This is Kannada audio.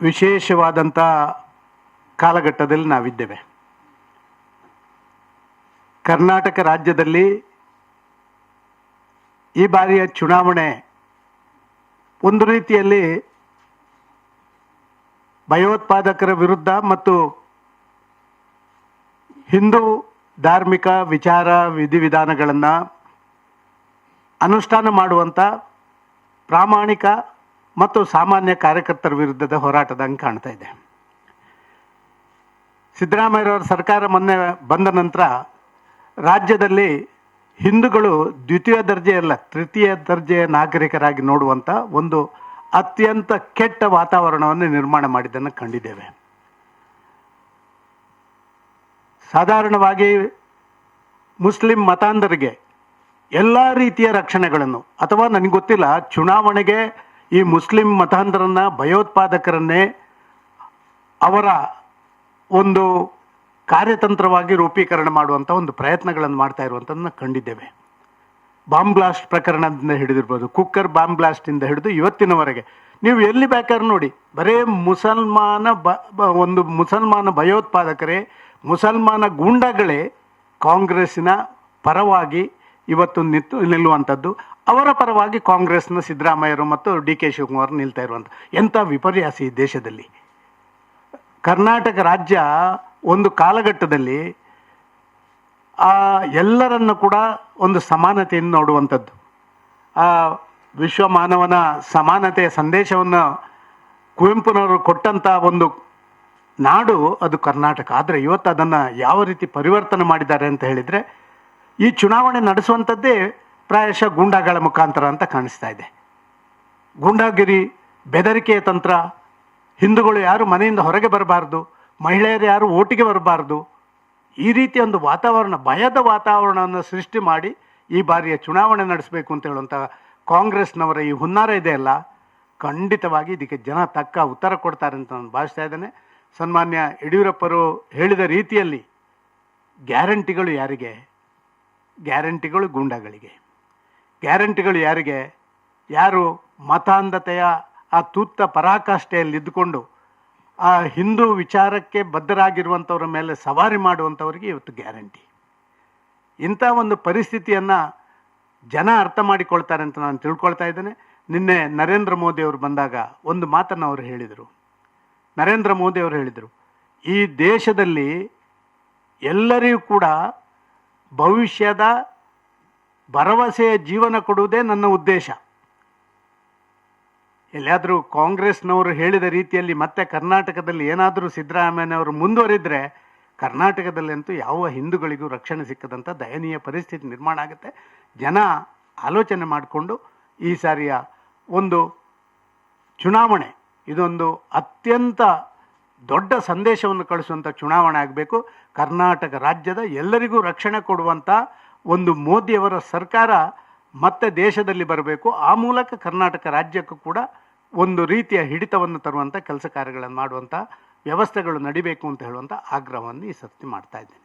ವಿಶೇಷವಾದಂಥ ಕಾಲಘಟ್ಟದಲ್ಲಿ ನಾವಿದ್ದೇವೆ. ಕರ್ನಾಟಕ ರಾಜ್ಯದಲ್ಲಿ ಈ ಬಾರಿಯ ಚುನಾವಣೆ ಒಂದು ರೀತಿಯಲ್ಲಿ ಭಯೋತ್ಪಾದಕರ ವಿರುದ್ಧ ಮತ್ತು ಹಿಂದೂ ಧಾರ್ಮಿಕ ವಿಚಾರ ವಿಧಿವಿಧಾನಗಳನ್ನು ಅನುಷ್ಠಾನ ಮಾಡುವಂಥ ಪ್ರಾಮಾಣಿಕ ಮತ್ತು ಸಾಮಾನ್ಯ ಕಾರ್ಯಕರ್ತರ ವಿರುದ್ಧದ ಹೋರಾಟದಂಗೆ ಕಾಣ್ತಾ ಇದೆ. ಸಿದ್ದರಾಮಯ್ಯರವರ ಸರ್ಕಾರ ಮೊನ್ನೆ ಬಂದ ನಂತರ ರಾಜ್ಯದಲ್ಲಿ ಹಿಂದೂಗಳು ದ್ವಿತೀಯ ದರ್ಜೆಯಲ್ಲ ತೃತೀಯ ದರ್ಜೆಯ ನಾಗರಿಕರಾಗಿ ನೋಡುವಂಥ ಒಂದು ಅತ್ಯಂತ ಕೆಟ್ಟ ವಾತಾವರಣವನ್ನು ನಿರ್ಮಾಣ ಮಾಡಿದ್ದನ್ನು ಕಂಡಿದ್ದೇವೆ. ಸಾಧಾರಣವಾಗಿ ಮುಸ್ಲಿಂ ಮತಾಂಧರಿಗೆ ಎಲ್ಲ ರೀತಿಯ ರಕ್ಷಣೆಗಳನ್ನು, ಅಥವಾ ನನಗೆ ಗೊತ್ತಿಲ್ಲ, ಚುನಾವಣೆಗೆ ಈ ಮುಸ್ಲಿಂ ಮತಾಂಧರನ್ನ ಭಯೋತ್ಪಾದಕರನ್ನೇ ಅವರ ಒಂದು ಕಾರ್ಯತಂತ್ರವಾಗಿ ರೂಪೀಕರಣ ಮಾಡುವಂಥ ಒಂದು ಪ್ರಯತ್ನಗಳನ್ನು ಮಾಡ್ತಾ ಇರುವಂಥದ್ದನ್ನು ಕಂಡಿದ್ದೇವೆ. ಬಾಂಬ್ ಬ್ಲಾಸ್ಟ್ ಪ್ರಕರಣದಿಂದ ಹಿಡಿದಿರ್ಬೋದು, ಕುಕ್ಕರ್ ಬಾಂಬ್ ಬ್ಲಾಸ್ಟಿಂದ ಹಿಡಿದು ಇವತ್ತಿನವರೆಗೆ. ನೀವು ಎಲ್ಲಿ ಬೇಕಾದ್ರೂ ನೋಡಿ, ಬರೇ ಮುಸಲ್ಮಾನ ಬ, ಒಂದು ಮುಸಲ್ಮಾನ ಭಯೋತ್ಪಾದಕರೇ, ಮುಸಲ್ಮಾನ ಗೂಂಡಗಳೇ ಕಾಂಗ್ರೆಸ್ಸಿನ ಪರವಾಗಿ ಇವತ್ತು ನಿಂತು ನಿಲ್ಲುವಂಥದ್ದು ಅವರ ಪರವಾಗಿ ಕಾಂಗ್ರೆಸ್ನ ಸಿದ್ದರಾಮಯ್ಯರು ಮತ್ತು ಡಿ ಕೆ ಶಿವಕುಮಾರ್ ನಿಲ್ತಾ ಇರುವಂಥ ಎಂಥ ವಿಪರ್ಯಾಸ ಈ ದೇಶದಲ್ಲಿ. ಕರ್ನಾಟಕ ರಾಜ್ಯ ಒಂದು ಕಾಲಘಟ್ಟದಲ್ಲಿ ಆ ಎಲ್ಲರನ್ನು ಕೂಡ ಒಂದು ಸಮಾನತೆಯನ್ನು ನೋಡುವಂಥದ್ದು. ಆ ವಿಶ್ವ ಮಾನವನ ಸಮಾನತೆಯ ಸಂದೇಶವನ್ನು ಕುವೆಂಪುನವರು ಕೊಟ್ಟಂಥ ಒಂದು ನಾಡು ಅದು ಕರ್ನಾಟಕ. ಆದರೆ ಇವತ್ತು ಅದನ್ನು ಯಾವ ರೀತಿ ಪರಿವರ್ತನೆ ಮಾಡಿದ್ದಾರೆ ಅಂತ ಹೇಳಿದರೆ ಈ ಚುನಾವಣೆ ನಡೆಸುವಂಥದ್ದೇ ಪ್ರಾಯಶಃ ಗೂಂಡಾಗಳ ಮುಖಾಂತರ ಅಂತ ಕಾಣಿಸ್ತಾ ಇದೆ. ಗೂಂಡಾಗಿರಿ, ಬೆದರಿಕೆಯ ತಂತ್ರ, ಹಿಂದೂಗಳು ಯಾರು ಮನೆಯಿಂದ ಹೊರಗೆ ಬರಬಾರ್ದು, ಮಹಿಳೆಯರು ಯಾರು ಓಟಿಗೆ ಬರಬಾರ್ದು, ಈ ರೀತಿಯ ಒಂದು ವಾತಾವರಣ, ಭಯದ ವಾತಾವರಣವನ್ನು ಸೃಷ್ಟಿ ಮಾಡಿ ಈ ಬಾರಿಯ ಚುನಾವಣೆ ನಡೆಸಬೇಕು ಅಂತ ಹೇಳುವಂಥ ಕಾಂಗ್ರೆಸ್ನವರ ಈ ಹುನ್ನಾರ ಇದೆಯಲ್ಲ ಖಂಡಿತವಾಗಿ ಇದಕ್ಕೆ ಜನ ತಕ್ಕ ಉತ್ತರ ಕೊಡ್ತಾರೆ ಅಂತ ನಾನು ಭಾವಿಸ್ತಾ ಇದ್ದೇನೆ. ಸನ್ಮಾನ್ಯ ಯಡಿಯೂರಪ್ಪರು ಹೇಳಿದ ರೀತಿಯಲ್ಲಿ ಗ್ಯಾರಂಟಿಗಳು ಯಾರಿಗೆ? ಗ್ಯಾರಂಟಿಗಳು ಗೂಂಡಾಗಳಿಗೆ. ಗ್ಯಾರಂಟಿಗಳು ಯಾರಿಗೆ? ಯಾರು ಮತಾಂಧತೆಯ ಆ ತೂತ್ತ ಪರಾಕಾಷ್ಠೆಯಲ್ಲಿ ಇದ್ದುಕೊಂಡು ಆ ಹಿಂದೂ ವಿಚಾರಕ್ಕೆ ಬದ್ಧರಾಗಿರುವಂಥವ್ರ ಮೇಲೆ ಸವಾರಿ ಮಾಡುವಂಥವ್ರಿಗೆ ಇವತ್ತು ಗ್ಯಾರಂಟಿ. ಇಂಥ ಒಂದು ಪರಿಸ್ಥಿತಿಯನ್ನು ಜನ ಅರ್ಥ ಮಾಡಿಕೊಳ್ತಾರೆ ಅಂತ ನಾನು ತಿಳ್ಕೊಳ್ತಾ ಇದ್ದೇನೆ. ನಿನ್ನೆ ನರೇಂದ್ರ ಮೋದಿ ಅವರು ಬಂದಾಗ ಒಂದು ಮಾತನ್ನು ಅವರು ಹೇಳಿದರು. ನರೇಂದ್ರ ಮೋದಿ ಅವರು ಹೇಳಿದರು, ಈ ದೇಶದಲ್ಲಿ ಎಲ್ಲರಿಗೂ ಕೂಡ ಭವಿಷ್ಯದ ಭರವಸೆಯ ಜೀವನ ಕೊಡುವುದೇ ನನ್ನ ಉದ್ದೇಶ. ಎಲ್ಲಿಯಾದರೂ ಕಾಂಗ್ರೆಸ್ನವರು ಹೇಳಿದ ರೀತಿಯಲ್ಲಿ ಮತ್ತೆ ಕರ್ನಾಟಕದಲ್ಲಿ ಏನಾದರೂ ಸಿದ್ದರಾಮಯ್ಯನವರು ಮುಂದುವರಿದ್ರೆ ಕರ್ನಾಟಕದಲ್ಲಂತೂ ಯಾವ ಹಿಂದೂಗಳಿಗೂ ರಕ್ಷಣೆ ಸಿಕ್ಕದಂಥ ದಯನೀಯ ಪರಿಸ್ಥಿತಿ ನಿರ್ಮಾಣ ಆಗುತ್ತೆ. ಜನ ಆಲೋಚನೆ ಮಾಡಿಕೊಂಡು ಈ ಸಾರಿಯ ಒಂದು ಚುನಾವಣೆ, ಇದೊಂದು ಅತ್ಯಂತ ದೊಡ್ಡ ಸಂದೇಶವನ್ನು ಕಳಿಸುವಂಥ ಚುನಾವಣೆ ಆಗಬೇಕು. ಕರ್ನಾಟಕ ರಾಜ್ಯದ ಎಲ್ಲರಿಗೂ ರಕ್ಷಣೆ ಕೊಡುವಂಥ ಒಂದು ಮೋದಿಯವರ ಸರ್ಕಾರ ಮತ್ತೆ ದೇಶದಲ್ಲಿ ಬರಬೇಕು. ಆ ಮೂಲಕ ಕರ್ನಾಟಕ ರಾಜ್ಯಕ್ಕೂ ಕೂಡ ಒಂದು ರೀತಿಯ ಹಿಡಿತವನ್ನು ತರುವಂಥ ಕೆಲಸ ಕಾರ್ಯಗಳನ್ನು ಮಾಡುವಂಥ ವ್ಯವಸ್ಥೆಗಳು ನಡಿಬೇಕು ಅಂತ ಹೇಳುವಂಥ ಆಗ್ರಹವನ್ನು ಈ ಸರ್ತಿ ಮಾಡ್ತಾ ಇದ್ದೇನೆ.